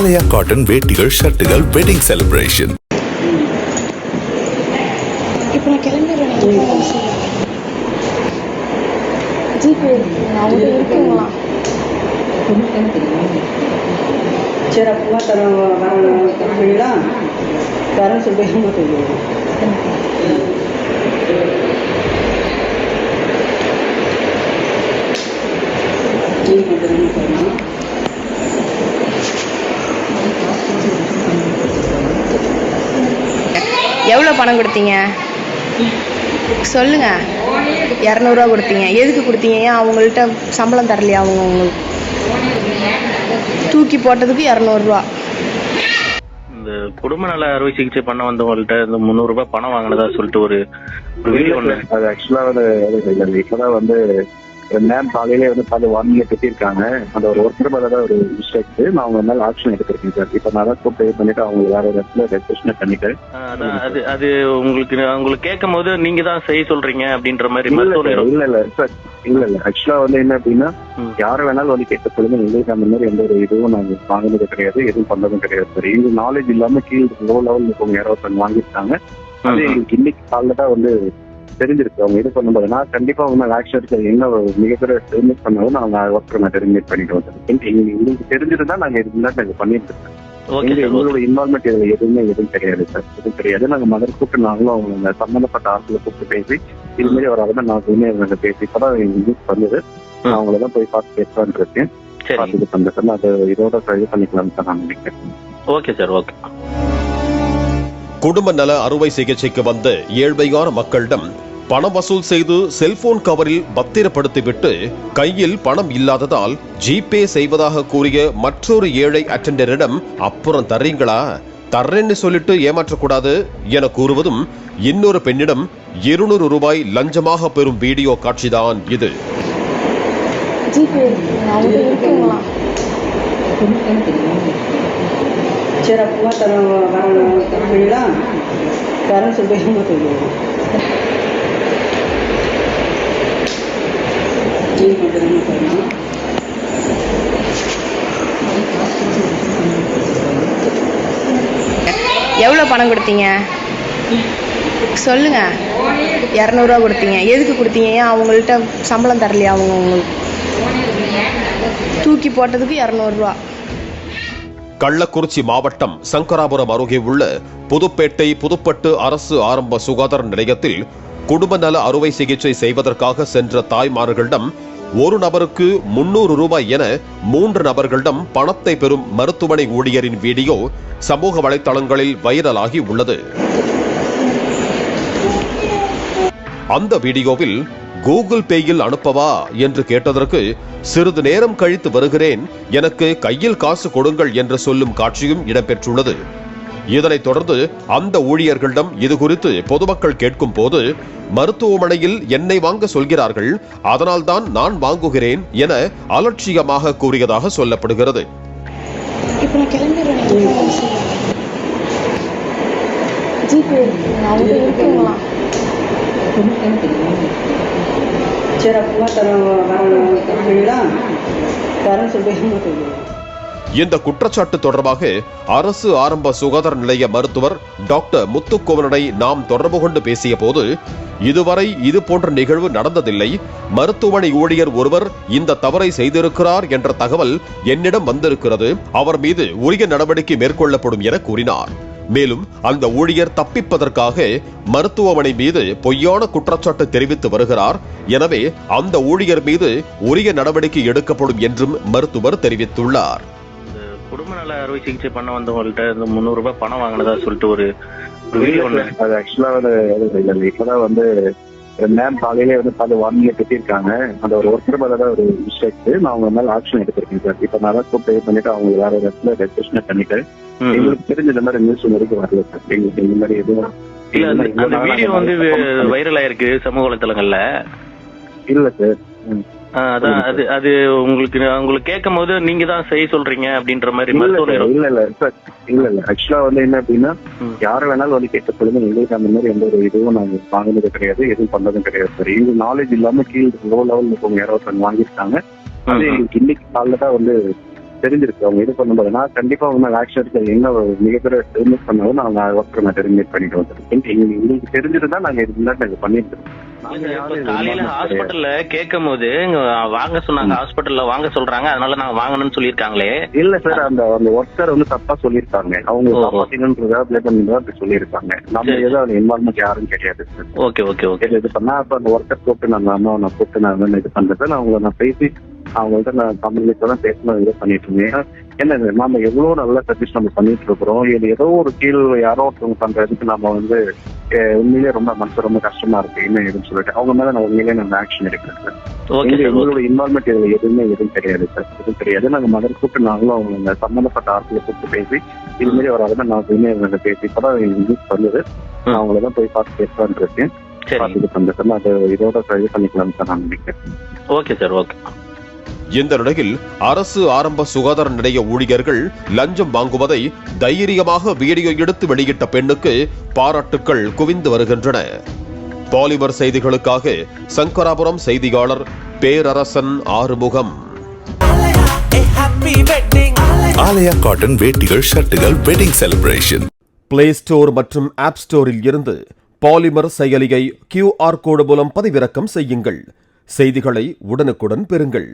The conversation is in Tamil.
ஆலயா காட்டன் வேட்டிகள் ஷர்ட்டுகள் வெட்டிங் செலிப்ரேஷன் இப்போ நான் கிளம்பிடுறேன் நீங்கள் எப்போ வந்து சொல்லுங்க ஜிபே அவங்க இருக்குங்களா சரி அப்பா தரோம் வரணும் தரீங்களா தரேன்னு சொல்லிட்டு ஏமாத்துது எவ்வளோ பணம் கொடுத்தீங்க? சொல்லுங்க. இரநூறுவா கொடுத்தீங்க. எதுக்கு கொடுத்தீங்க? ஏன் அவங்கள்ட்ட சம்பளம் தரலையா அவங்க உங்களுக்கு? தூக்கி போட்டதுக்கு இரநூறுவா. இந்த குடும்ப நல அறுவை சிகிச்சை பண்ண வந்தவங்கள்ட்ட இந்த முந்நூறு ரூபாய் பணம் வாங்கினதா சொல்லிட்டு ஒரு ஒரு வீடியோ ஒண்ணு. அது ஆக்சுவலா வந்து இப்பதான் வந்து மேம் காலையிலே வந்து பாதி வார்னிங்ல கட்டியிருக்காங்க. அந்த ஒரு ஒருத்தர் மேல தான் ஒரு மிஸ்டேக் நான் அவங்க மேல ஆக்ஷன் எடுத்திருக்கேன் சார். இப்போ நான் தான் கூப்பிட்டு இது பண்ணிட்டு அவங்க வேற ஒரு இடத்துல ரெஜிஸ்ட்ரேஷன் பண்ணிட்டு ஆ, அதான் அது அது உங்களுக்கு உங்களுக்கு கேட்கும் போது நீங்க தான் செய்ய சொல்றீங்க அப்படின்ற மாதிரி இல்ல இல்ல சார். இல்ல இல்ல. ஆக்சுவலா வந்து என்ன அப்படின்னா. யாரை வேணாலும் வந்து கேட்ட சொல்லுங்க எங்களுக்கு அந்த மாதிரி எந்த ஒரு இதுவும் நாங்க வாங்கினது கிடையாது. எதுவும் பண்ணதும் கிடையாது சார். எங்களுக்கு நாலேஜ் இல்லாம கீழ் லோ லெவல் இருக்கவங்க யாரோ ஒருத்தவங்க வாங்கியிருக்காங்க. அது. எங்களுக்கு இன்னைக்கு காலைல தான் வந்து தெரிஞ்சிருக்கு அவங்க இது பண்ணும்போது நான் கண்டிப்பா அவங்க ஆக்ஷன் எடுக்க என்ன மிகப்பெரிய டெர்மினேட் பண்ணாலும் நான் ஒருத்தர் நான் டெர்மினேட் பண்ணிட்டு வந்தேன் எங்களுக்கு தெரிஞ்சிருந்தா நாங்க இது முன்னாடி நாங்க பண்ணிட்டு இருக்கோம் எங்களோட இன்வால்மெண்ட் இதுல எதுவுமே எதுவும் கிடையாது சார் எதுவும் கிடையாது. நாங்க மதர் கூப்பிட்டு நாங்களும் அவங்க சம்பந்தப்பட்ட ஆட்களை கூப்பிட்டு பேசி இது மாதிரி ஒரு அதை நாங்களுமே அவங்க பேசி இப்பதான் நியூஸ் வந்தது. நான் அவங்கள தான் போய் பார்த்து பேசலான் இருக்கேன். சரி பார்த்து இது பண்றேன் சார் நான் அதை இதோட இது பண்ணிக்கலாம் சார் நான் நினைக்கிறேன். ஓகே சார் ஓகே குடும்ப நல அறுவை சிகிச்சைக்கு வந்த ஏழ்மையான மக்களிடம் பணம் வசூல் செய்து செல்போன் கவரில் பத்திரப்படுத்திவிட்டு கையில் பணம் இல்லாததால் ஜிபே செய்வதாக கூறிய மற்றொரு ஏழை அட்டெண்டரிடம் அப்புறம் தர்றீங்களா தர்றேன்னு சொல்லிட்டு ஏமாற்றக்கூடாது என கூறுவதும் இன்னொரு பெண்ணிடம் இருநூறு ரூபாய் லஞ்சமாக பெறும் வீடியோ காட்சிதான் இது சரி அப்பா தரோம் வரணும் தரீங்களா தரேன்னு சொல்லிட்டு எவ்வளோ பணம் கொடுத்தீங்க? சொல்லுங்க. இரநூறுவா கொடுத்தீங்க. எதுக்கு கொடுத்தீங்க? ஏன் அவங்கள்ட்ட சம்பளம் தரலையா அவங்க உங்களுக்கு? தூக்கி போட்டதுக்கு இரநூறுவா. கள்ளக்குறிச்சி மாவட்டம் சங்கராபுரம் அருகே உள்ள புதுப்பேட்டை புதுப்பட்டு அரசு ஆரம்ப சுகாதார நிலையத்தில் குடும்ப நல அறுவை சிகிச்சை செய்வதற்காக சென்ற தாய்மார்களிடம் ஒரு நபருக்கு முன்னூறு ரூபாய் என மூன்று நபர்களிடம் பணத்தை பெறும் மருத்துவமனை ஊழியரின் வீடியோ சமூக வலைத்தளங்களில் வைரலாகி உள்ளது. அந்த வீடியோவில் கூகுள் பேயில் அனுப்பவா என்று கேட்டதற்கு சிறிது நேரம் கழித்து வருகிறேன் எனக்கு கையில் காசு கொடுங்கள் என்று சொல்லும் காட்சியும் இடம்பெற்றுள்ளது. இதனைத் தொடர்ந்து அந்த ஊழியர்களிடம் இது குறித்து பொதுமக்கள் கேட்கும் போது மருத்துவமனையில் என்னை வாங்க சொல்கிறார்கள் அதனால்தான் நான் வாங்குகிறேன் என அலட்சியமாக கூறியதாக சொல்லப்படுகிறது சரி அப்பா தரோம் வரணும் தரேன்னு சொல்லிட்டு ஏமாத்துது இந்த குற்றச்சாட்டு தொடர்பாக அரசு ஆரம்ப சுகாதார நிலைய மருத்துவர் டாக்டர் முத்துக்கோவலனை நாம் தொடர்பு கொண்டு பேசிய போது இதுவரை இது போன்ற நிகழ்வு நடந்ததில்லை. மருத்துவமனை ஊழியர் ஒருவர் இந்த தவறை செய்திருக்கிறார் என்ற தகவல் என்னிடம் வந்திருக்கிறது. அவர் மீது உரிய நடவடிக்கை மேற்கொள்ளப்படும் என கூறினார். மேலும் அந்த ஊழியர் தப்பிப்பதற்காக மருத்துவமனை மீது பொய்யான குற்றச்சாட்டு தெரிவித்து வருகிறார். எனவே அந்த ஊழியர் மீது உரிய நடவடிக்கை எடுக்கப்படும் என்றும் மருத்துவர் தெரிவித்துள்ளார். குடும்ப நல அறுவை சிகிச்சை பண்ண வந்தவங்கள்ட்ட இந்த முந்நூறு ரூபாய் பணம் வாங்கினதா சொல்லிட்டு ஒரு ஒரு வீடியோ ஒண்ணு. அது ஆக்சுவலா வந்து இப்பதான் வந்து மேம் காலையிலே வந்து பாதி வார்னிங்ல கட்டியிருக்காங்க. அந்த ஒரு ஒருத்தர் மேல தான் ஒரு மிஸ்டேக் நான் அவங்க மேல ஆக்ஷன் எடுத்திருக்கேன் சார். இப்போ நான் தான் கூப்பிட்டு பண்ணிட்டு அவங்க வேற ஒரு இடத்துல ரெஜிஸ்ட்ரேஷன் பண்ணிட்டு. எங்களுக்கு தெரிஞ்ச இந்த மாதிரி நியூஸ் வரைக்கும் வரல சார். எங்களுக்கு இந்த மாதிரி எதுவும் இல்ல அந்த வீடியோ வந்து வைரல் ஆயிருக்கு சமூக வலைத்தளங்கள்ல. இல்ல சார். அதான் அது அது உங்களுக்கு உங்களுக்கு கேட்கும் போது நீங்க தான் செய்ய சொல்றீங்க அப்படின்ற மாதிரி இல்ல இல்ல இல்ல இல்ல இல்ல ஆக்சுவலா வந்து என்ன அப்படின்னா. யாரை வேணாலும் வந்து கேட்ட சொல்லுங்க எங்களுக்கு அந்த மாதிரி எந்த ஒரு இதுவும் நாங்க வாங்கினது கிடையாது எதுவும் பண்ணதும் கிடையாது சார் எங்களுக்கு நாலேஜ் இல்லாம கீழ் லோ லெவல் இருக்கவங்க யாரோ ஒருத்தவங்க வாங்கியிருக்காங்க அது. எங்களுக்கு இன்னைக்கு காலைல தான் வந்து தெரிஞ்சிருக்கு. அவங்க இது பண்ணும்போது நான் கண்டிப்பா அவங்க ஆக்ஷன் எடுக்க என்ன மிகப்பெரிய டெர்மினேட் பண்ணாலும் நான் ஒர்க்கர் நான் டெர்மினேட் பண்ணிட்டு வந்திருக்கேன். எங்க- எங்களுக்கு தெரிஞ்சிருந்தா நாங்க இது முன்னாடி நாங்க பண்ணிருக்கோம் நாங்க காலையில. ஹாஸ்பிட்டல்ல கேட்கும் போது வாங்க சொன்னாங்க ஹாஸ்பிட்டல்ல வாங்க சொல்றாங்க அதனால நாங்க வாங்கணும்னு சொல்லியிருக்காங்களே. இல்ல சார் அந்த அந்த ஒர்க்கர் வந்து தப்பா சொல்லியிருக்காங்க. அவங்க ஓஹோ. காப்பாத்தீங்கன்றதா ப்ளே பண்ணி அப்படி சொல்லியிருக்காங்க. நம்ம. ஏதோ அந்த இன்வால்மெண்ட் யாரும் கிடையாது ஓகே ஓகே ஓகே. இது பண்ணா அப்ப அந்த ஒர்க்கர் கூப்பிட்டு நான் அம்மா நான் கூப்பிட்டு நான் இது பண்றது நான் அவங்கள நான் பேசி அவங்கள்ட்ட நான் தமிழ்ல தான் பேசணும் இது பண்ணிட்டு இருந்தேன். என்ன நாம எவ்வளவு நல்ல சர்வீஸ் நம்ம பண்ணிட்டு இருக்கிறோம். இது ஏதோ ஒரு கீழ் யாரோ ஒருத்தவங்க பண்றதுக்கு நம்ம வந்து உண்மையிலேயே ரொம்ப மனசு ரொம்ப கஷ்டமா இருக்கு. என்ன ஏதுன்னு சொல்லிட்டு. அவங்க மேல நான் உண்மையிலேயே நான் ஆக்ஷன் எடுக்கிறேன் எங்களோட இன்வால்மெண்ட் இதுல எதுவுமே எதுவும் கிடையாது சார் எதுவும் கிடையாது. நாங்க மதர் கூப்பிட்டு நாங்களும் அவங்க சம்பந்தப்பட்ட ஆட்களை கூப்பிட்டு பேசி இது மாதிரி ஒரு அதை நான் உண்மையை பேசி இப்பதான் நியூஸ் வந்தது நான் அவங்கள தான் போய் பார்த்து பேசலான்னு இருக்கேன். சரி. பார்த்து இது பண்றேன் அது இதோட இது பண்ணிக்கலாம் சார் நான் நினைக்கிறேன். ஓகே சார் ஓகே இந்த நிலையில் அரசு ஆரம்ப சுகாதார நிலைய ஊழியர்கள் லஞ்சம் வாங்குவதை தைரியமாக வீடியோ எடுத்து வெளியிட்ட பெண்ணுக்கு பாராட்டுக்கள் குவிந்து வருகின்றன. பாலிமர் செய்திகளுக்காக சங்கராபுரம் செய்தியாளர் பேரரசன் ஆறுமுகம். ஆலயா காட்டன் வேட்டிகள் ஷர்ட்டுகள் வெட்டிங் செலிப்ரேஷன் பிளே ஸ்டோர் மற்றும் ஆப் ஸ்டோரில் இருந்து பாலிமர் செயலியை கியூஆர் கோடு மூலம் பதிவிறக்கம் செய்யுங்கள். செய்திகளை உடனுக்குடன் பெறுங்கள்.